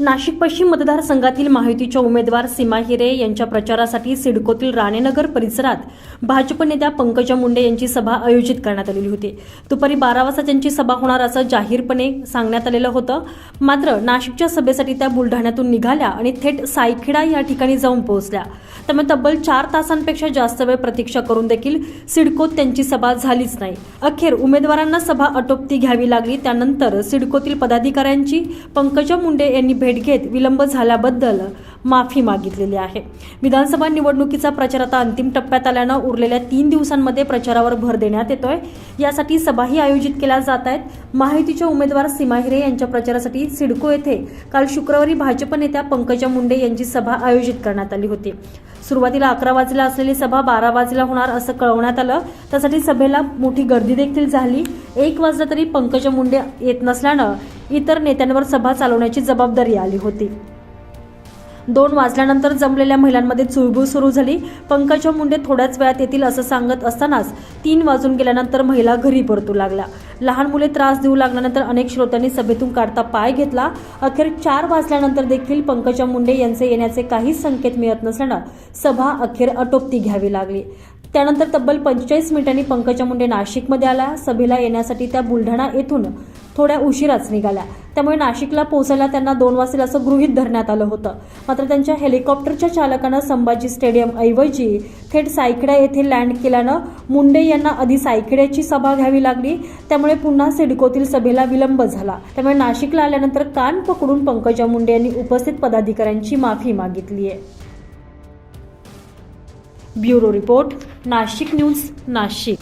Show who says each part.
Speaker 1: नाशिक पश्चिम मतदारसंघातील महायुतीच्या उमेदवार सीमा हिरे यांच्या प्रचारासाठी सिडकोतील राणेनगर परिसरात भाजप नेत्या पंकजा मुंडे यांची सभा आयोजित करण्यात आलेली होती. दुपारी बारा वाजता त्यांची सभा होणार असं जाहीरपणे सांगण्यात आलेलं होतं. मात्र नाशिकच्या सभेसाठी त्या बुलढाण्यातून निघाल्या आणि थेट सायखेडा या ठिकाणी जाऊन पोहोचल्या. त्यामुळे तब्बल चार तासांपेक्षा जास्त वेळ प्रतीक्षा करून देखील सिडकोत त्यांची सभा झालीच नाही. अखेर उमेदवारांना सभा आटोपती घ्यावी लागली. त्यानंतर सिडकोतील पदाधिकाऱ्यांची पंकजा मुंडे यांनी भेट घेत विलंब झाल्याबद्दल माफी मागितलेली आहे. विधानसभा निवडणुकीचा प्रचार आता अंतिम टप्प्यात आल्यानं उरलेल्या तीन दिवसांमध्ये प्रचारावर भर देण्यात येतोय. यासाठी सभाही आयोजित केल्या जात आहेत. महायुतीच्या उमेदवार सीमा हिरे यांच्या प्रचारासाठी सिडको येथे काल शुक्रवारी भाजप नेत्या पंकजा मुंडे यांची सभा आयोजित करण्यात आली होती. सुरुवातीला अकरा वाजला असलेली सभा बारा वाजला होणार असं कळवण्यात आलं. त्यासाठी सभेला मोठी गर्दी देखील झाली. एक वाजता तरी पंकजा मुंडे येत नसल्यानं इतर नेत्यांवर सभा चालवण्याची जबाबदारी आली होती. दोन वाजल्यानंतर जमलेल्या महिलांमध्ये चुळबुळ सुरू झाली. पंकजा मुंडे थोड्याच वेळात येतील असं सांगत असतानाच तीन वाजून गेल्यानंतर महिला घरी परतू लागल्या. लहान मुले त्रास देऊ लागल्यानंतर अनेक श्रोत्यांनी सभेतून काढता पाय घेतला. अखेर चार वाजल्यानंतर देखील पंकजा मुंडे यांचे येण्याचे काहीच संकेत मिळत नसल्यानं सभा अखेर अटोपती घ्यावी लागली. त्यानंतर तब्बल पंचेचाळीस मिनिटांनी पंकजा मुंडे नाशिकमध्ये आला. सभेला येण्यासाठी त्या बुलढाणा येथून थोड्या उशिराच निघाल्या. त्यामुळे नाशिकला पोहोचायला त्यांना दोन वाजेल असं गृहीत धरण्यात आलं होतं. मात्र त्यांच्या हेलिकॉप्टरच्या चालकानं संभाजी स्टेडियम ऐवजी थेट सायखेडा येथे लँड केल्यानं मुंडे यांना आधी सायखेड्याची सभा घ्यावी लागली. त्यामुळे पुन्हा सिडकोतील सभेला विलंब झाला. त्यामुळे नाशिकला आल्यानंतर कान पकडून पंकजा मुंडे यांनी उपस्थित पदाधिकाऱ्यांची माफी मागितली आहे bureau report. Nashik news Nashik.